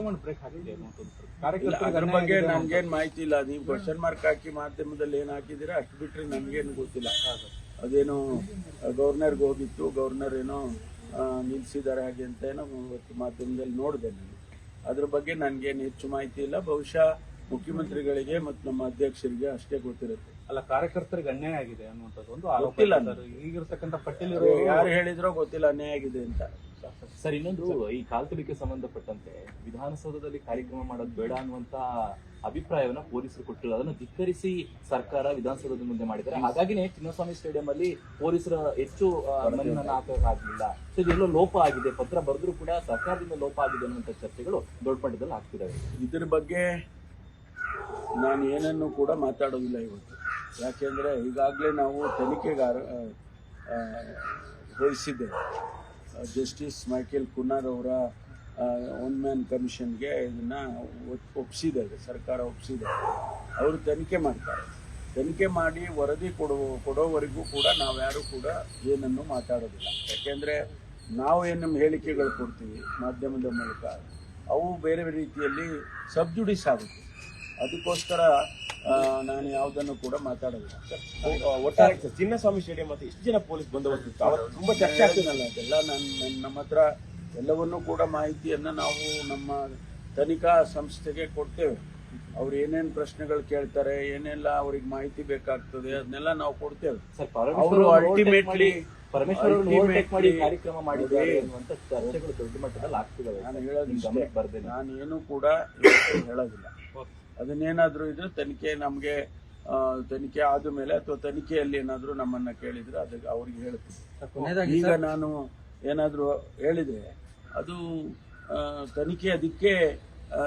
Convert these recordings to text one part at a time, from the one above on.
High command break ಹಾಕಿದೆ ಅದ್ರ ಬಗ್ಗೆ ನಮ್ಗೇನ್ ಮಾಹಿತಿ ಇಲ್ಲ. ನೀವು ಕ್ವಶನ್ ಮಾರ್ಕ್ ಹಾಕಿ ಮಾಧ್ಯಮದಲ್ಲಿ ಏನ್ ಹಾಕಿದಿರ ಅಷ್ಟು ಬಿಟ್ರೆ ನನ್ಗೇನು ಗೊತ್ತಿಲ್ಲ. ಅದೇನೋ ಗವರ್ನರ್ ಹೋಗಿತ್ತು ಗವರ್ನರ್ ಏನೋ ಆ, ನಿಲ್ಸಿದ್ದಾರೆ ಹಾಗೆ ಅಂತ ಏನೋ ಇವತ್ತು ಮಾಧ್ಯಮದಲ್ಲಿ ನೋಡಿದೆ ನಾನು. ಅದ್ರ ಬಗ್ಗೆ ನನ್ಗೇನು ಹೆಚ್ಚು ಮಾಹಿತಿ ಇಲ್ಲ. ಬಹುಶಃ ಮುಖ್ಯಮಂತ್ರಿಗಳಿಗೆ ಮತ್ತು ನಮ್ಮ ಅಧ್ಯಕ್ಷರಿಗೆ ಅಷ್ಟೇ ಗೊತ್ತಿರುತ್ತೆ. ಅಲ್ಲ ಕಾರ್ಯಕರ್ತರಿಗೆ ಅನ್ಯಾಯ ಆಗಿದೆ ಅನ್ನುವಂಥದ್ದು ಒಂದು ಗೊತ್ತಿಲ್ಲ. ಈಗಿರ್ತಕ್ಕಂಥ ಪಟ್ಟಿಲಿರೋ ಯಾರು ಹೇಳಿದ್ರೋ ಗೊತ್ತಿಲ್ಲ ಅನ್ಯಾಯ ಆಗಿದೆ ಅಂತ. ಸರ್ ಇನ್ನೊಂದು ಈ ಕಾಲ್ತುಳಿಕೆ ಸಂಬಂಧಪಟ್ಟಂತೆ ವಿಧಾನಸೌಧದಲ್ಲಿ ಕಾರ್ಯಕ್ರಮ ಮಾಡೋದು ಬೇಡ ಅನ್ನುವಂತ ಅಭಿಪ್ರಾಯವನ್ನ ಪೊಲೀಸರು ಕೊಟ್ಟಿಲ್ಲ. ಅದನ್ನು ಧಿಕ್ಕರಿಸಿ ಸರ್ಕಾರ ವಿಧಾನಸೌಧದ ಮುಂದೆ ಮಾಡಿದ್ದಾರೆ. ಹಾಗಾಗಿನೇ ಚಿನ್ನಸ್ವಾಮಿ ಸ್ಟೇಡಿಯಂ ಅಲ್ಲಿ ಪೊಲೀಸರ ಹೆಚ್ಚು ಆ, ಹಾಕೋಕ್ಕಾಗಲಿಲ್ಲ ಸೊ ಇದೆಲ್ಲೋ ಲೋಪ ಆಗಿದೆ. ಪತ್ರ ಬರೆದ್ರು ಕೂಡ ಸರ್ಕಾರದಿಂದ ಲೋಪ ಆಗಿದೆ ಅನ್ನುವಂತ ಚರ್ಚೆಗಳು ದೊಡ್ಡ ಮಟ್ಟದಲ್ಲಿ ಆಗ್ತಿದ್ದಾವೆ. ಇದ್ರ ಬಗ್ಗೆ ನಾನು ಏನನ್ನು ಕೂಡ ಮಾತಾಡೋದಿಲ್ಲ ಇವತ್ತು. ಯಾಕೆಂದ್ರೆ ಈಗಾಗಲೇ ನಾವು ತನಿಖೆಗಾರ ವಹಿಸಿದ್ದೇವೆ. ಜಸ್ಟಿಸ್ ಮೈಕೇಲ್ ಕುನಾರ್ ಅವರ ಒನ್ ಮ್ಯಾನ್ ಕಮಿಷನ್ಗೆ ಇದನ್ನ ಒಪ್ಪಿಸಿದ್ದಾರೆ ಸರ್ಕಾರ ಒಪ್ಪಿಸಿದೆ ಅವರು ತನಿಖೆ ಮಾಡ್ತಾರೆ. ತನಿಖೆ ಮಾಡಿ ವರದಿ ಕೊಡೋ, ಕೊಡೋವರೆಗೂ ಕೂಡ ನಾವ್ಯಾರು ಕೂಡ ಏನನ್ನು ಮಾತಾಡೋದಿಲ್ಲ. ಯಾಕೆಂದರೆ ನಾವು ಏನು ನಮ್ಮ ಹೇಳಿಕೆಗಳು ಕೊಡ್ತೀವಿ ಮಾಧ್ಯಮದ ಮೂಲಕ, ಅವು ಬೇರೆ ಬೇರೆ ರೀತಿಯಲ್ಲಿ ಸಬ್ಜುಡಿಸ್ ಆಗುತ್ತೆ. ಅದಕ್ಕೋಸ್ಕರ ನಾನು ಯಾವುದನ್ನು ಕೂಡ ಮಾತಾಡೋದಿಲ್ಲ. ಒಟ್ಟಾರೆ ಸರ್, ಚಿನ್ನಸ್ವಾಮಿ ಸ್ಟೇಡಿಯಂ ಮತ್ತೆ ಎಷ್ಟು ಜನ ಪೊಲೀಸ್ ಬಂದೋಬಸ್ತ್ ಇತ್ತು. ತುಂಬಾ ಚರ್ಚೆ ಆಗ್ತದೆ ಆಗ್ತದಲ್ಲ ಅದೆಲ್ಲ ನನ್ನ ನಮ್ಮ ಹತ್ರ ಎಲ್ಲವನ್ನೂ ಕೂಡ ಮಾಹಿತಿಯನ್ನು ನಾವು ನಮ್ಮ ತನಿಖಾ ಸಂಸ್ಥೆಗೆ ಕೊಡ್ತೇವೆ. ಅವ್ರು ಏನೇನು ಪ್ರಶ್ನೆಗಳು ಕೇಳ್ತಾರೆ ಏನೆಲ್ಲ ಅವ್ರಿಗೆ ಮಾಹಿತಿ ಬೇಕಾಗ್ತದೆ ಅದನ್ನೆಲ್ಲ ನಾವು ಕೊಡ್ತೇವೆ. ಅಲ್ಟಿಮೇಟ್ಲಿ ಅವರು ultimately- ಪರಮೇಶ್ವರ್ ಅವರು overtake ಮಾಡಿ ಕಾರ್ಯಕ್ರಮ ಮಾಡಿದ್ದಾರೆ ಅನ್ನುವಂತ ಚರ್ಚೆಗಳು ದೊಡ್ಡ ಮಟ್ಟದಲ್ಲಿ ಆಗ್ತಿದ್ದಾವೆ. ನಾನು ಹೇಳೋದಿಲ್ಲ ಹೇಳೋದಿಷ್ಟೇ ಗಮನಕ್ಕೆ ಬರ್ದೇನೆ. ನಾನು ಏನು ಕೂಡ ಹೇಳೋದಿಲ್ಲ. ಅದನ್ನೇನಾದ್ರೂ ಇದ್ರೆ ತನಿಖೆ ನಮಗೆ ತನಿಖೆ ಆದ ಮೇಲೆ ಅಥವಾ ತನಿಖೆಯಲ್ಲಿ ಏನಾದರೂ ನಮ್ಮನ್ನ ಕೇಳಿದ್ರೆ ಅದಕ್ಕೆ ಅವ್ರಿಗೆ ಹೇಳ್ತೀನಿ. ಈಗ ನಾನು ಏನಾದರೂ ಹೇಳಿದ್ರೆ ಅದು ಆ, ತನಿಖೆ ಅದಕ್ಕೆ ಆ,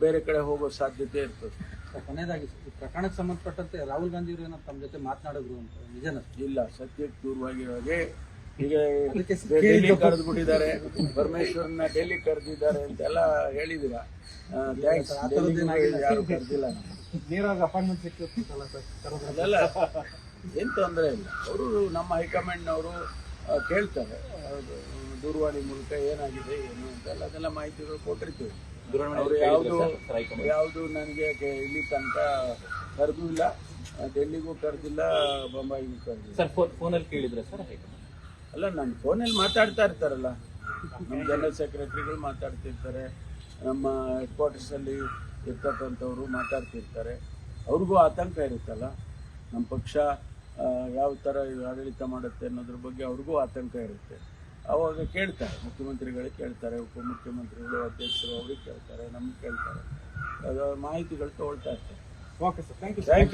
ಬೇರೆ ಕಡೆ ಹೋಗೋ ಸಾಧ್ಯತೆ ಇರ್ತದೆ. ಕೊನೆಯದಾಗಿ ಈ ಪ್ರಕರಣಕ್ಕೆ ಸಂಬಂಧಪಟ್ಟಂತೆ ರಾಹುಲ್ ಗಾಂಧಿ ಅವರು ಏನೋ ತಮ್ಮ ಜೊತೆ ಮಾತನಾಡಿದ್ರು ಅಂತ. ನಿಜನ? ಇಲ್ಲ ಸತ್ಯಕ್ಕೆ ದೂರವಾಗಿರೋಗೆ ಹಾಗೆ ಈಗ ಡೆಲ್ಲಿ ಕರೆದು ಬಿಟ್ಟಿದ್ದಾರೆ ಪರಮೇಶ್ವರನ್ನ ಡೆಲ್ಲಿ ಕರೆದಿದ್ದಾರೆ ಅಂತೆಲ್ಲ ಹೇಳಿದಿರ ಯಾರು ಕರೆದಿಲ್ಲ ನೇರವಾಗಿ ಅಪಾಯಿಂಟ್ಮೆಂಟ್ ಸಿಕ್ಕಿರ್ತಲ್ಲ ಸರ್. ಅದೆಲ್ಲ ಏನು ತೊಂದರೆ ಇಲ್ಲ. ಅವರು ನಮ್ಮ ಹೈಕಮಾಂಡ್ ನವರು ಕೇಳ್ತಾರೆ. ದೂರವಾಣಿ ಮೂಲಕ ಏನಾಗಿದೆ ಏನು ಅಂತೆಲ್ಲ ಅದೆಲ್ಲ ಮಾಹಿತಿಗಳು ಕೊಟ್ಟಿರ್ತೀವಿ. ಅವರು ಯಾವುದು. ಯಾವುದು ನನಗೆ ಇಲ್ಲಿ ತನಕ ಕರೆದೂ ಇಲ್ಲ. ಡೆಲ್ಲಿಗೂ ಕರೆದಿಲ್ಲ ಬೊಂಬಾಯಿಗೂ ಕರೆದಿಲ್ಲ. ಸರ್ ಫೋನ್ ಫೋನಲ್ಲಿ ಕೇಳಿದ್ರೆ ಸರ್ ಅಲ್ಲ ನನ್ನ ಫೋನಲ್ಲಿ ಮಾತಾಡ್ತಾ ಇರ್ತಾರಲ್ಲ. ನಮ್ಮ ಜನರಲ್ ಸೆಕ್ರೆಟರಿಗಳು ಮಾತಾಡ್ತಿರ್ತಾರೆ. ನಮ್ಮ ಹೆಡ್ ಕ್ವಾರ್ಟರ್ಸಲ್ಲಿ ಇರ್ತಕ್ಕಂಥವ್ರು ಮಾತಾಡ್ತಿರ್ತಾರೆ. ಅವ್ರಿಗೂ ಆತಂಕ ಇರುತ್ತಲ್ಲ. ನಮ್ಮ ಪಕ್ಷ ಯಾವ ಥರ ಆಡಳಿತ ಮಾಡುತ್ತೆ ಅನ್ನೋದ್ರ ಬಗ್ಗೆ ಅವ್ರಿಗೂ ಆತಂಕ ಇರುತ್ತೆ. ಅವಾಗ ಕೇಳ್ತಾರೆ ಮುಖ್ಯಮಂತ್ರಿಗಳು ಕೇಳ್ತಾರೆ ಉಪಮುಖ್ಯಮಂತ್ರಿಗಳು ಅಧ್ಯಕ್ಷರು ಅವ್ರಿಗೆ ಕೇಳ್ತಾರೆ ನಮ್ಗೆ ಕೇಳ್ತಾರೆ. ಅದು ಮಾಹಿತಿಗಳು ತಗೊಳ್ತಾ ಇರ್ತಾರೆ okay sir thank you thank you